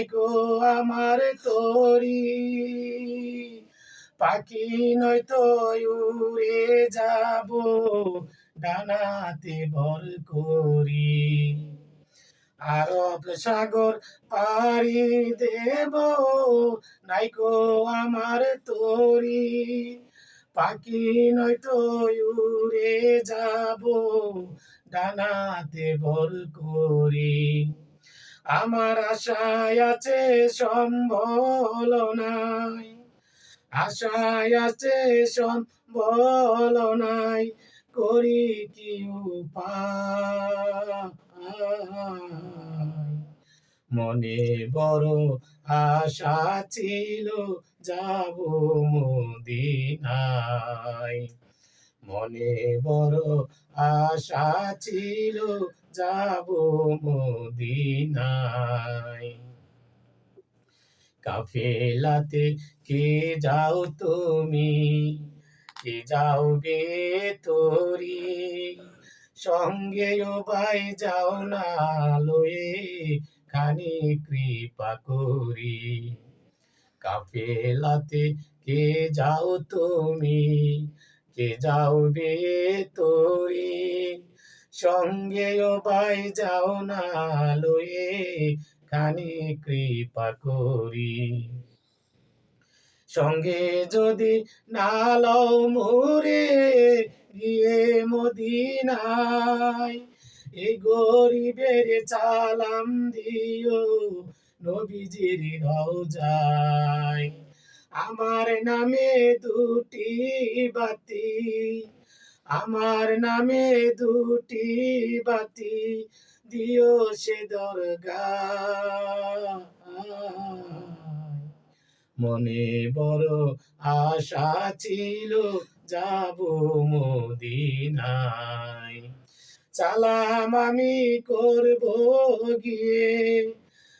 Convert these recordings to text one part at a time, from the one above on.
নাইকো আমার তরি। পাখি নয়তো উড়ে যাব, ডানাতে ভর করি। আরব সাগর পাড়ি দেব নাইকো আমার তরি। পাখি নয়তো উড়ে যাব, ডানাতে ভর করি। আমার আশায় আছে সম্বল নাই। আশায় আছে সম্বল নাই, করি কি মনে বড় আশা ছিল, যাব মদিনায়। মনে বড় আশা ছিল, যাব মদিনায়। কাফেলাতে কে যাও তুমি? কে যাও গে তোরি? সঙ্গে ও ভাই যাও না লয়ে, খানি কৃপা করি। কাফেলাতে কে যাও তুমি? কে যাও গে তোরি সঙ্গে ভাই যাও না লয়ে, খানি কৃপা করি। সঙ্গে যদি না লও মোরে, গিয়ে মদিনায়, এ গরিবের চালাম দিও, নবীজির রওজায়। আমার নামে দুটি বাতি, আমার নামে দুটি বাতি, দিও সে দরগা মনে বড় আশা ছিল যাব মদিনায়। চালাম আমি করব গিয়ে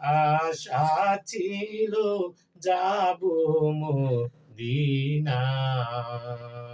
আশা ছিল যাব মদিনায়।